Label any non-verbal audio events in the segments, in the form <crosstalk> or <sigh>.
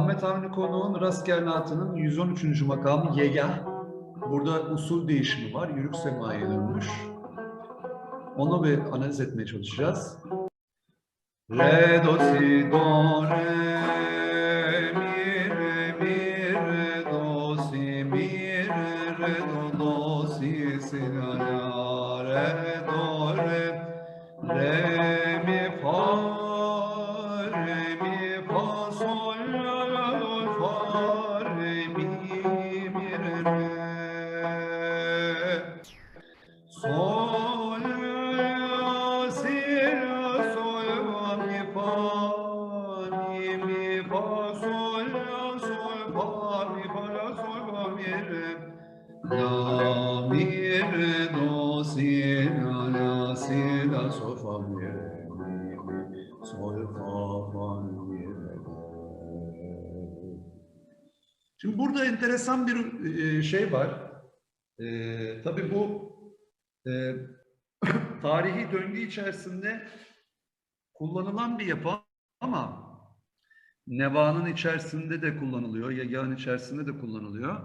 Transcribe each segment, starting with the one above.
Ahmet Avni Konuğ'un Raskernatı'nın 113. makamı Yegah. Burada usul değişimi var. Yürük semaya dönmüş. Onu bir analiz etmeye çalışacağız. Re, do, si, do, re, mi, re, mi, la, mi, re. Do, si, la, la, si, la, sol, fa, mi, re, sol, fa, fa, mi, re. Şimdi burada enteresan bir e, şey var. E, tabii bu e, tarihi döngü içerisinde kullanılan bir yapı ama Neva'nın içerisinde de kullanılıyor, Yagâ'nın içerisinde de kullanılıyor.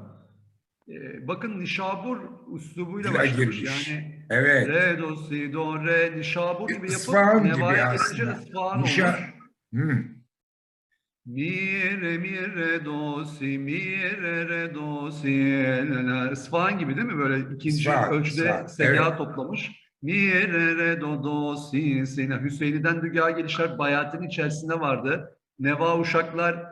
E, bakın Nişabur üslubuyla başlamış. girmiş. Yani Evet. Re, do, si, do, re, Nişabur gibi yapıp İsfahan Neva'ya gelince aslında. İsfahan Nişa- olmuş. Hı. Mi re mi re do si mi re re do si la la. İsfahan gibi değil mi böyle ikinci İsfahan, ölçüde segah evet. toplamış. Mi re re do do si si la. Hüseyin'den Dügaha gelişler Bayat'ın içerisinde vardı. Neva Uşaklar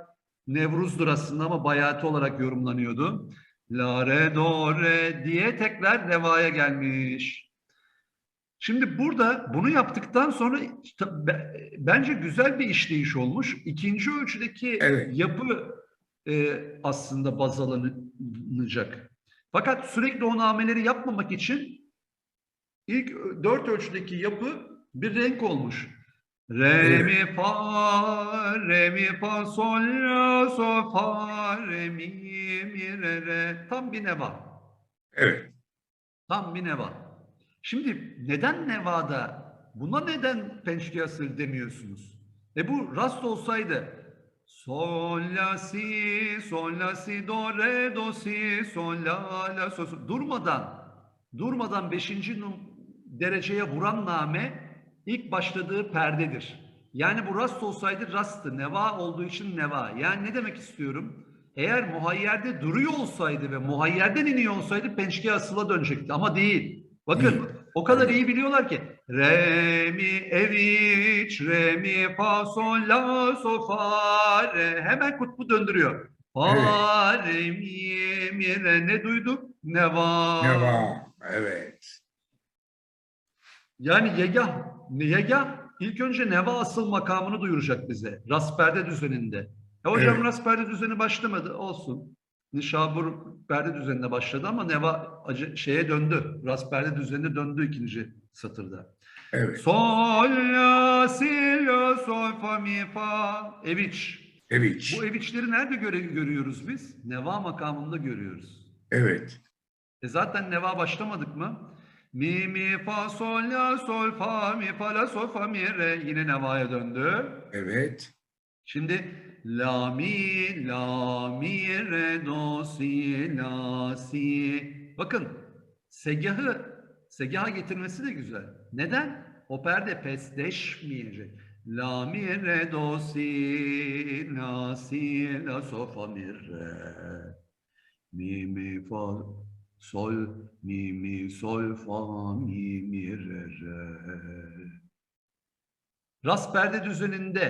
Nevruz'dur aslında ama Bayati olarak yorumlanıyordu. La re do re diye tekrar Neva'ya gelmiş. Şimdi burada bunu yaptıktan sonra bence güzel bir işleyiş olmuş. İkinci ölçüdeki Evet. yapı e, aslında baz alınacak. Fakat sürekli o nameleri yapmamak için ilk dört ölçüdeki yapı bir renk olmuş. Re mi fa re mi fa sol la sol fa re mi mi re re tam bir neva. Evet. Tam bir neva. Şimdi neden nevada? Buna neden pençkiyasır demiyorsunuz? E bu rast olsaydı sol la si sol la si do re do si sol la la sol sol. durmadan durmadan beşinci dereceye vuran name ilk başladığı perdedir. Yani bu rast olsaydı rastı. Neva olduğu için neva. Yani ne demek istiyorum? Eğer muhayyerde duruyor olsaydı ve muhayyerden iniyor olsaydı pençke asıla dönecekti. Ama değil. Bakın o kadar Evet. iyi biliyorlar ki re mi eviç re mi fa sol la sol fa re hemen kutbu döndürüyor. Fa re mi mi re ne duyduk? Neva. Ne var? Evet. Yani yegah, yegah ilk önce neva asıl makamını duyuracak bize. Rasperde düzeninde. E hocam Evet. rasperde düzeni başlamadı. Olsun. Nişabur perde düzenine başladı ama neva acı, şeye döndü. Rasperde düzenine döndü ikinci satırda. Evet. Sol, la, si, la, sol, fa, mi, fa. Eviç. Evet. Bu eviçleri nerede göre, görüyoruz biz? Neva makamında görüyoruz. Evet. E zaten neva başlamadık mı? Mi mi fa sol la sol fa mi fa la sol fa mi re yine nevaya döndü. Evet. Şimdi la mi la mi re do si la si. Bakın segahı segaha getirmesi de güzel. Neden? O perde pesleşmeyecek. La mi re do si la si la sol fa mi re. Mi mi fa sol mi mi sol fa mi mi re re. Ras perde düzeninde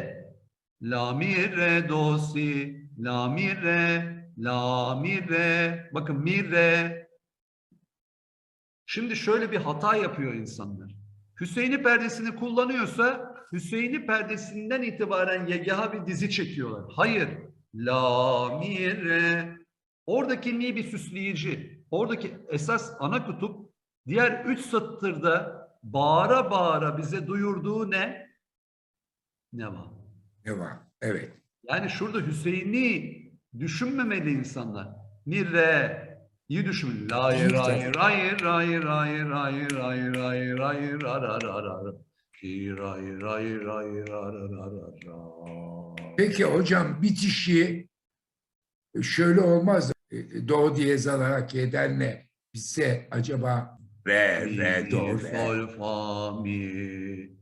la mi re do si la mi re la mi re bakın mi re Şimdi şöyle bir hata yapıyor insanlar. Hüseyin'i perdesini kullanıyorsa Hüseyin'i perdesinden itibaren yegaha bir dizi çekiyorlar. Hayır. La mi re Oradaki mi bir süsleyici. Oradaki esas ana kutup diğer üç satırda bağıra bağıra bize duyurduğu ne? Ne var? Ne var? Evet. Yani şurada Hüseyin'i düşünmemeli insanlar. Mi re iyi düşün. Lay İyi ray ray ray ray ray ray ray ray ra ra ra ra ra. Ki ray ray ray ra ra ra ra ra. Peki hocam bitişi şöyle olmaz. E, Do diyez alarak yedenle bitse acaba re, re, do, re. sol, fa, mi.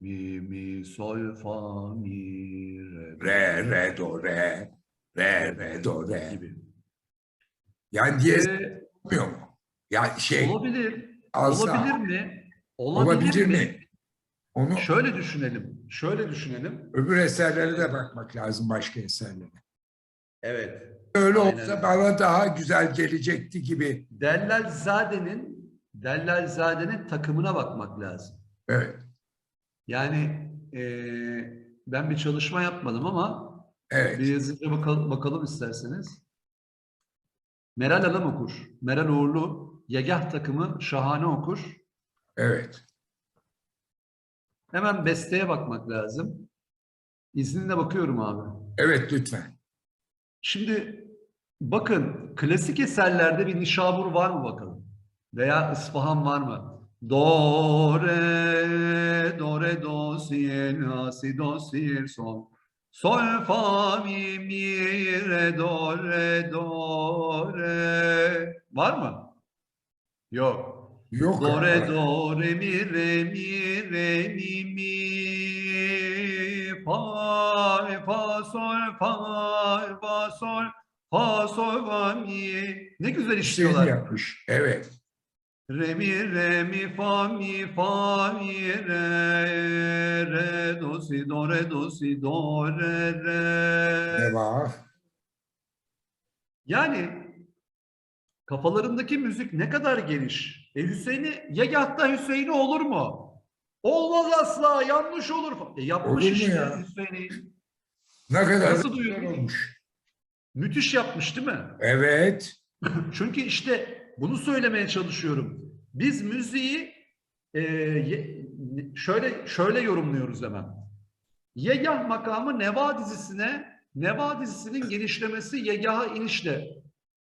Mi, mi, sol, fa, mi, re. do, Re, re, do, re. Re, re, do, re. gibi. Yani diyez Ee, olmuyor mu? Ya şey olabilir. alsa Olabilir mi? Olabilir, olabilir mi? mi? Onu Şöyle düşünelim. Şöyle düşünelim. öbür eserlere de bakmak lazım başka eserlere. Evet. Öyle Aynen olsa bana daha güzel gelecekti gibi. Dellalzade'nin Dellalzade'nin takımına bakmak lazım. Evet, Yani eee, ben bir çalışma yapmadım ama evet. bir yazınca bakalım, bakalım isterseniz. Meral Alım okur. Meral Uğurlu Yegah takımı şahane okur. Evet. Hemen besteye bakmak lazım. İzninle bakıyorum abi. Evet lütfen. Şimdi bakın klasik eserlerde bir nişabur var mı bakalım? Veya ıspahan var mı? Do, re, do, re, do, si, la, si, do, si, sol. Sol, fa, mi, mi, re, do, re, do, re. Var mı? Yok. Yok Do, re, do, re, mi, re, mi, re, mi, mi. Fa, fa, sol, fa, fa, sol, fa, sol, fa, mi. Ne güzel işliyorlar. yapmış. Evet. Re, mi, re, mi, fa, mi, fa, mi, re, re, do, si, do, re, do, si, do, re, re. Ne var? Yani kafalarındaki müzik ne kadar geniş. E Hüseyin'i Yegah'ta Hüseyin'i olur mu? Olmaz asla yanlış olur. E yapmış Olur mu işte ya? Hüseyin'i. Ne kadar Nasıl da duyuyor? güzel olmuş. Müthiş yapmış değil mi? Evet. <laughs> Çünkü işte bunu söylemeye çalışıyorum. Biz müziği e, ye- şöyle şöyle yorumluyoruz hemen. Yegah makamı Neva dizisine, Neva dizisinin genişlemesi Yegah'a inişle.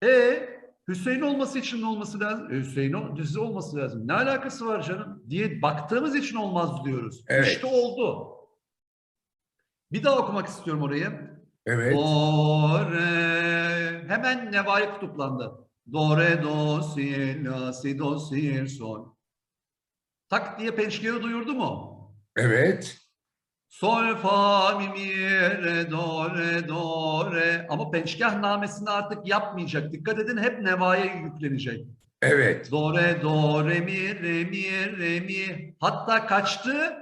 E Hüseyin olması için olması lazım? E, Hüseyin dizi olması lazım. Ne alakası var canım? diye baktığımız için olmaz diyoruz. Evet. İşte oldu. Bir daha okumak istiyorum orayı. Evet. Do, re. Hemen Neva'yı kutuplandı. Do, re, do, si, la, si, do, si, sol. Tak diye pençeyi duyurdu mu? Evet. Sol, fa, mi, mi, re, do, re, do, re. Ama pençkah namesini artık yapmayacak. Dikkat edin hep Neva'ya yüklenecek. Evet. Do, re, do, re, mi, re, mi, re, mi. Hatta kaçtı?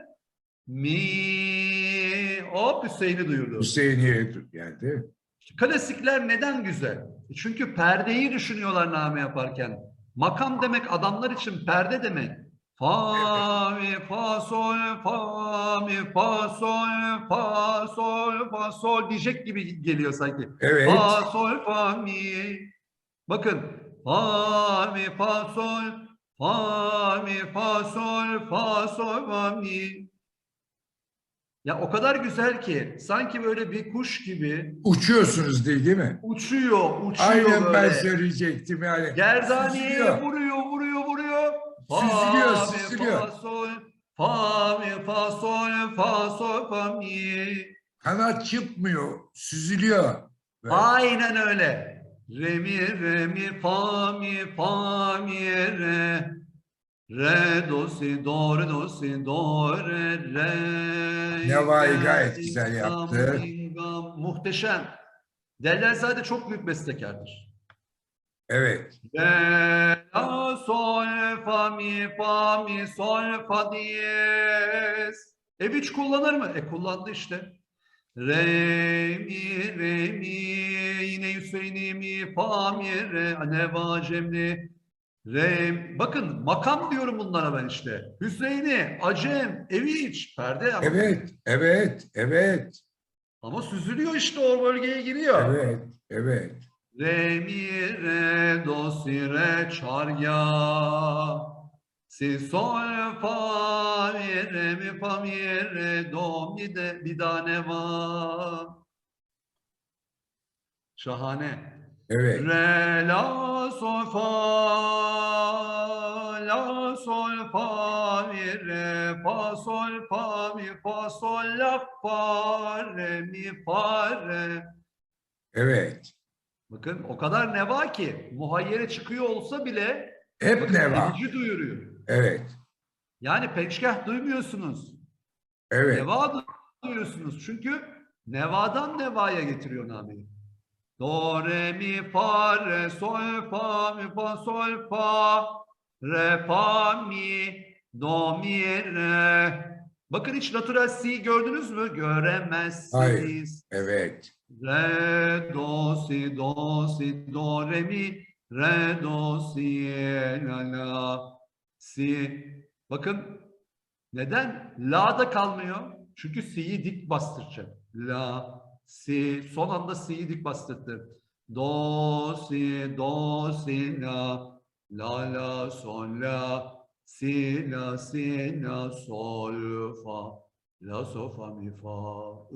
Mi. Hop Hüseyin'i duyurdu. Hüseyin'e geldi. Klasikler neden güzel? E Çünkü perdeyi düşünüyorlar name yaparken. Makam demek adamlar için perde demek. Fa mi fa sol fa mi fa sol fa sol fa sol diyecek gibi geliyor sanki. Evet. Fa sol fa mi. Bakın. Fa mi fa sol fa mi fa sol fa sol fa mi. Ya o kadar güzel ki sanki böyle bir kuş gibi Uçuyorsunuz değil, değil mi? uçuyor, uçuyor Aynen ben böyle. söyleyecektim yani. Vuruyor, vuruyor. Süzülüyor, Fa, mi, süzülüyor. Fa, sol, fa, mi, fa, sol, fa, sol, fa, mi. Kanat çıkmıyor. Süzülüyor. Böyle. Aynen öyle. Re, mi, re, mi, fa, mi, fa, mi, re. Re, do, si, do, re, do, si, do, re, re. Neva'yı gayet güzel yaptı. Muhteşem. Dellalzade çok büyük bestekardır. Evet. Re, la, sol, fa, mi, fa, mi, sol, fa, diyez. E hiç kullanır mı? E kullandı işte. Re, mi, re, mi, yine Hüseyin'i mi, fa, mi, re, neva, cemli. Re, bakın makam diyorum bunlara ben işte. Hüseyin'i, Acem, Eviç, perde. Evet. Evet. Evet. Ama süzülüyor işte o bölgeye giriyor. Evet. Evet. Re mi re do si re çarya si sol fa mi re mi fa mi re do mi de bir tane var. Şahane. Evet. Re la sol fa la sol fa mi re fa sol fa mi fa sol la fa re mi fa re Evet. Bakın o kadar neva ki muhayyere çıkıyor olsa bile Hep bakın, ne var? edici duyuruyor. Evet. Yani peçkah duymuyorsunuz. Evet. Neva du- duyuyorsunuz. Çünkü nevadan nevaya getiriyor nameyi. Do, re, mi, fa, re, sol, fa, mi, fa, sol, fa, re, fa, mi, do, mi, re. Bakın hiç natural si gördünüz mü? Göremezsiniz. Hayır. Evet. Re, do, si, do, si, do, re, mi, re, do, si, la, la, si. Bakın neden? La'da kalmıyor. Çünkü si'yi dik bastıracak. La, si, son anda si'yi dik bastırdı. Do, si, do, si, la, la, la, sol, la, si, la, si, la, sol, fa, la, sol, fa, mi, fa.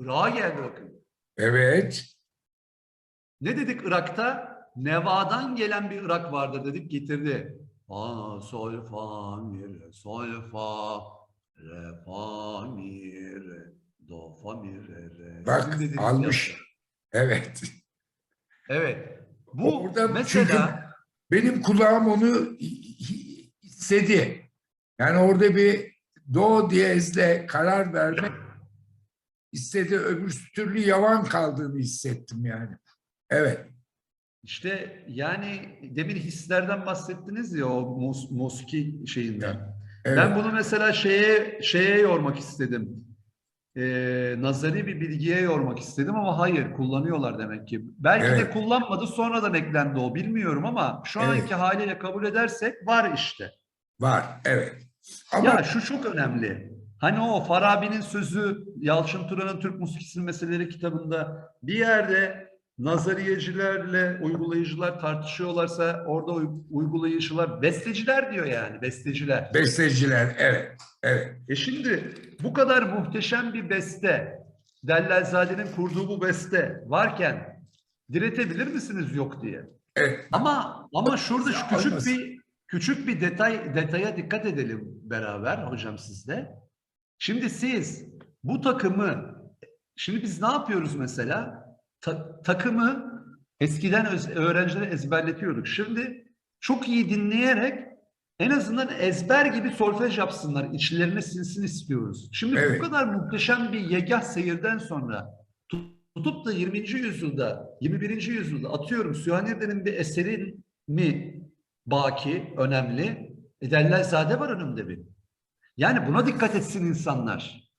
Ra geldi bakın. Evet. Ne dedik Irak'ta? Nevadan gelen bir Irak vardır dedik getirdi. Fa, sol, fa, mi, re, sol, fa, re, fa, mi, re, do, fa, mi, re, re. Bak, dediğiniz almış. yaptı. Evet. Evet. Bu Orada mesela çünkü benim kulağım onu istedi. Yani orada bir do diyezle karar vermek istedi. Öbür türlü yavan kaldığını hissettim yani. Evet. işte yani demin hislerden bahsettiniz ya o mus, musiki şeyinden. evet. Ben bunu mesela şeye şeye yormak istedim. Ee, nazari bir bilgiye yormak istedim ama hayır kullanıyorlar demek ki. Belki de Evet. kullanmadı sonradan eklendi o bilmiyorum ama şu Evet. anki haliyle kabul edersek var işte. Var. Evet. Ama Ya şu çok önemli. Hani o Farabi'nin sözü Yalçın Turan'ın Türk Musikisinin Meseleleri kitabında bir yerde nazariyecilerle uygulayıcılar tartışıyorlarsa orada uy- uygulayıcılar besteciler diyor yani besteciler. besteciler evet. Evet. E şimdi bu kadar muhteşem bir beste, Dellalzade'nin kurduğu bu beste varken diretebilir misiniz yok diye? Evet. Ama ama şurada şu küçük bir küçük bir detay detaya dikkat edelim beraber hocam sizle. Şimdi siz bu takımı şimdi biz ne yapıyoruz mesela? Ta- takımı eskiden öz- öğrencilere ezberletiyorduk. Şimdi çok iyi dinleyerek en azından ezber gibi solfej yapsınlar, içlerine sinsin istiyoruz. Şimdi Evet. bu kadar muhteşem bir yegah seyirden sonra tutup da 20. yüzyılda, 21. yüzyılda atıyorum Sühaniye'nin bir eseri mi baki, önemli? E Dellalizade var önümde bir. Yani buna dikkat etsin insanlar.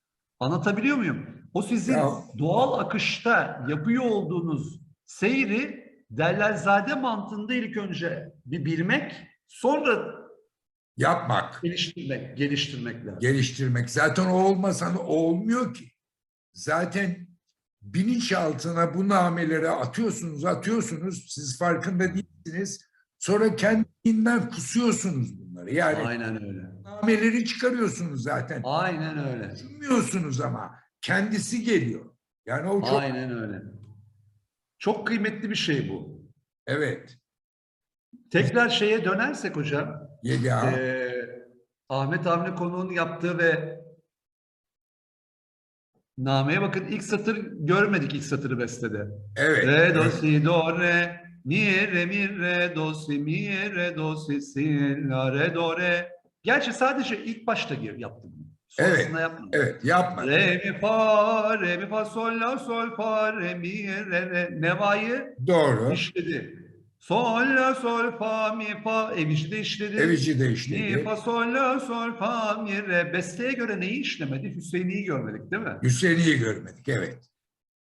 Anlatabiliyor muyum? O sizin Ya- doğal akışta yapıyor olduğunuz seyri Dellalizade mantığında ilk önce bir bilmek, sonra Yapmak. geliştirmek, geliştirmek lazım. geliştirmek. Zaten o olmasa olmuyor ki. Zaten bilinçaltına bu nameleri atıyorsunuz, atıyorsunuz. Siz farkında değilsiniz. Sonra kendinden kusuyorsunuz bunları. Yani Aynen öyle. nameleri çıkarıyorsunuz zaten. Aynen öyle. Düşünmüyorsunuz ama kendisi geliyor. Yani o çok Aynen öyle. Çok kıymetli bir şey bu. evet. Tekrar şeye dönersek hocam, Yega. eee, Ahmet Avni konuğun yaptığı ve nameye bakın ilk satır görmedik ilk satırı bestede. evet. Re do si do re mi re mi re do si mi re do si si la re do re. Gerçi sadece ilk başta gir yaptım. Sonrasında Evet, yapmadım. Evet, yapma. Re mi fa re mi fa sol la sol fa re mi re re nevayı Doğru. işledi. Sol la sol fa mi fa evici de işledi. Evici de Mi işledi. fa sol la sol fa mi re. Besteye göre neyi işlemedi? Hüseyin'i görmedik değil mi? Hüseyin'i görmedik. Evet.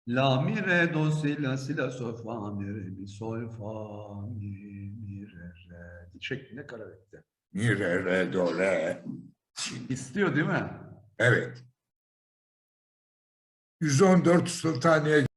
La mi re do si la si la sol fa mi re mi sol fa mi mi re re şeklinde karar etti. Mi re re do re. İstiyor değil mi? Evet. 114 Sultaniye